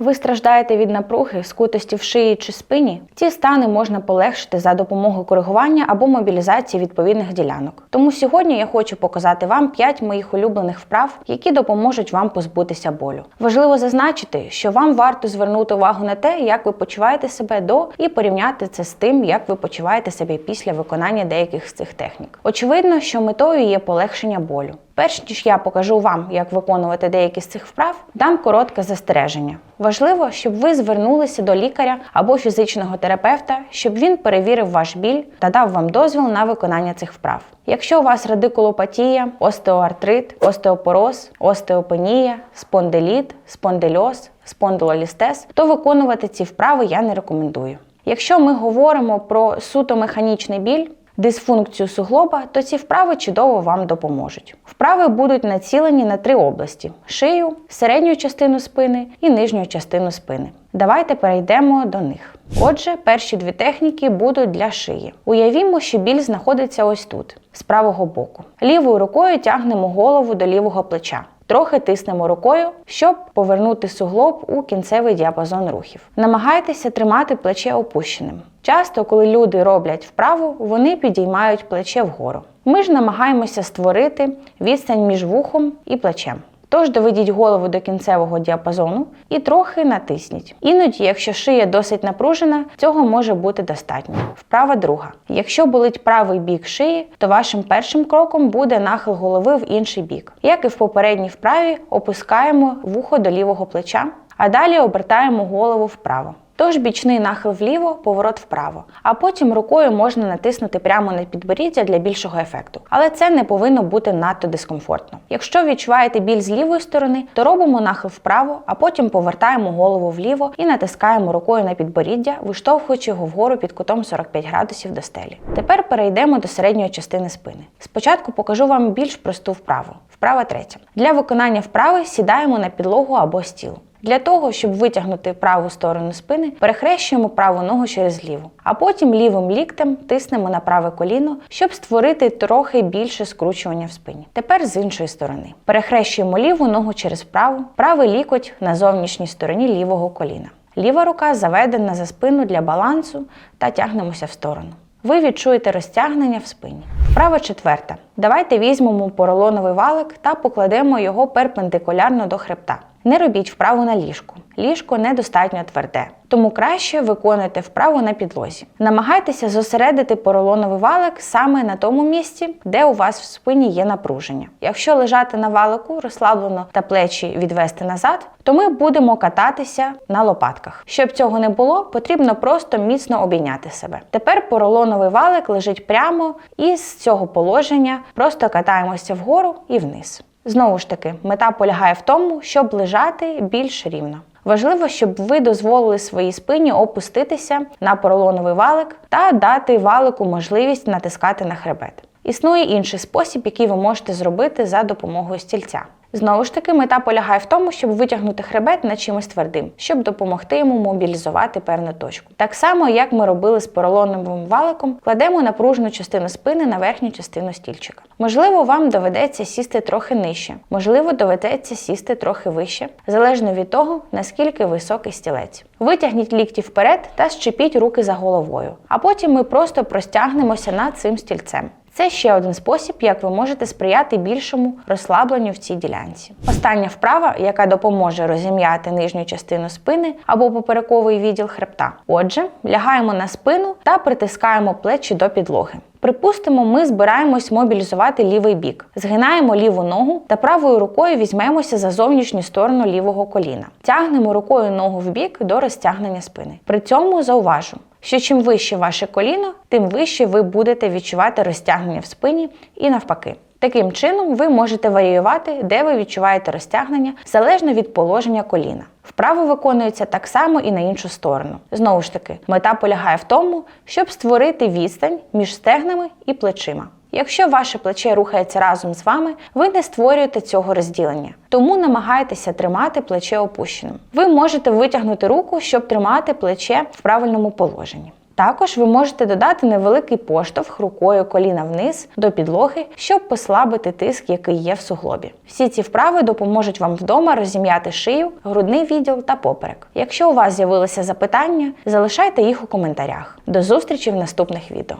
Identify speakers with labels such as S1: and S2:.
S1: Ви страждаєте від напруги, скутості в шиї чи спині? Ці стани можна полегшити за допомогою коригування або мобілізації відповідних ділянок. Тому сьогодні я хочу показати вам 5 моїх улюблених вправ, які допоможуть вам позбутися болю. Важливо зазначити, що вам варто звернути увагу на те, як ви почуваєте себе до, і порівняти це з тим, як ви почуваєте себе після виконання деяких з цих технік. Очевидно, що метою є полегшення болю. Перш ніж я покажу вам, як виконувати деякі з цих вправ, дам коротке застереження. Важливо, щоб ви звернулися до лікаря або фізичного терапевта, щоб він перевірив ваш біль та дав вам дозвіл на виконання цих вправ. Якщо у вас радикулопатія, остеоартрит, остеопороз, остеопенія, спондиліт, спондильоз, спондилолістез, то виконувати ці вправи я не рекомендую. Якщо ми говоримо про суто механічний біль, дисфункцію суглоба, то ці вправи чудово вам допоможуть. Вправи будуть націлені на три області: шию, середню частину спини і нижню частину спини. Давайте перейдемо до них. Отже, перші дві техніки будуть для шиї. Уявімо, що біль знаходиться ось тут, з правого боку. Лівою рукою тягнемо голову до лівого плеча. Трохи тиснемо рукою, щоб повернути суглоб у кінцевий діапазон рухів. Намагайтеся тримати плече опущеним. Часто, коли люди роблять вправу, вони підіймають плече вгору. Ми ж намагаємося створити відстань між вухом і плечем. Тож доведіть голову до кінцевого діапазону і трохи натисніть. Іноді, якщо шия досить напружена, цього може бути достатньо. Вправа друга. Якщо болить правий бік шиї, то вашим першим кроком буде нахил голови в інший бік. Як і в попередній вправі, опускаємо вухо до лівого плеча, а далі обертаємо голову вправо. Тож бічний нахил вліво, поворот вправо. А потім рукою можна натиснути прямо на підборіддя для більшого ефекту. Але це не повинно бути надто дискомфортно. Якщо відчуваєте біль з лівої сторони, то робимо нахил вправо, а потім повертаємо голову вліво і натискаємо рукою на підборіддя, виштовхуючи його вгору під кутом 45 градусів до стелі. Тепер перейдемо до середньої частини спини. Спочатку покажу вам більш просту вправу. Вправа третя. Для виконання вправи сідаємо на підлогу або стіл. Для того, щоб витягнути праву сторону спини, перехрещуємо праву ногу через ліву, а потім лівим ліктем тиснемо на праве коліно, щоб створити трохи більше скручування в спині. Тепер з іншої сторони. Перехрещуємо ліву ногу через праву, правий лікоть на зовнішній стороні лівого коліна. Ліва рука заведена за спину для балансу та тягнемося в сторону. Ви відчуєте розтягнення в спині. Вправа четверта. Давайте візьмемо поролоновий валик та покладемо його перпендикулярно до хребта. Не робіть вправу на ліжку. Ліжко недостатньо тверде, тому краще виконуйте вправу на підлозі. Намагайтеся зосередити поролоновий валик саме на тому місці, де у вас в спині є напруження. Якщо лежати на валику розслаблено та плечі відвести назад, то ми будемо кататися на лопатках. Щоб цього не було, потрібно просто міцно обійняти себе. Тепер поролоновий валик лежить прямо і з цього положення просто катаємося вгору і вниз. Знову ж таки, мета полягає в тому, щоб лежати більш рівно. Важливо, щоб ви дозволили своїй спині опуститися на поролоновий валик та дати валику можливість натискати на хребет. Існує інший спосіб, який ви можете зробити за допомогою стільця. Знову ж таки, мета полягає в тому, щоб витягнути хребет на чимось твердим, щоб допомогти йому мобілізувати певну точку. Так само, як ми робили з поролоновим валиком, кладемо напружену частину спини на верхню частину стільчика. Можливо, вам доведеться сісти трохи нижче, можливо, доведеться сісти трохи вище, залежно від того, наскільки високий стілець. Витягніть лікті вперед та щепіть руки за головою, а потім ми просто простягнемося над цим стільцем. Це ще один спосіб, як ви можете сприяти більшому розслабленню в цій ділянці. Остання вправа, яка допоможе розім'яти нижню частину спини або поперековий відділ хребта. Отже, лягаємо на спину та притискаємо плечі до підлоги. Припустимо, ми збираємось мобілізувати лівий бік. Згинаємо ліву ногу та правою рукою візьмемося за зовнішню сторону лівого коліна. Тягнемо рукою ногу в бік до розтягнення спини. При цьому зауважу, що чим вище ваше коліно, тим вище ви будете відчувати розтягнення в спині і навпаки. Таким чином, ви можете варіювати, де ви відчуваєте розтягнення залежно від положення коліна. Вправи виконуються так само і на іншу сторону. Знову ж таки, мета полягає в тому, щоб створити відстань між стегнами і плечима. Якщо ваше плече рухається разом з вами, ви не створюєте цього розділення. Тому намагайтеся тримати плече опущеним. Ви можете витягнути руку, щоб тримати плече в правильному положенні. Також ви можете додати невеликий поштовх рукою коліна вниз до підлоги, щоб послабити тиск, який є в суглобі. Всі ці вправи допоможуть вам вдома розім'яти шию, грудний відділ та поперек. Якщо у вас з'явилися запитання, залишайте їх у коментарях. До зустрічі в наступних відео.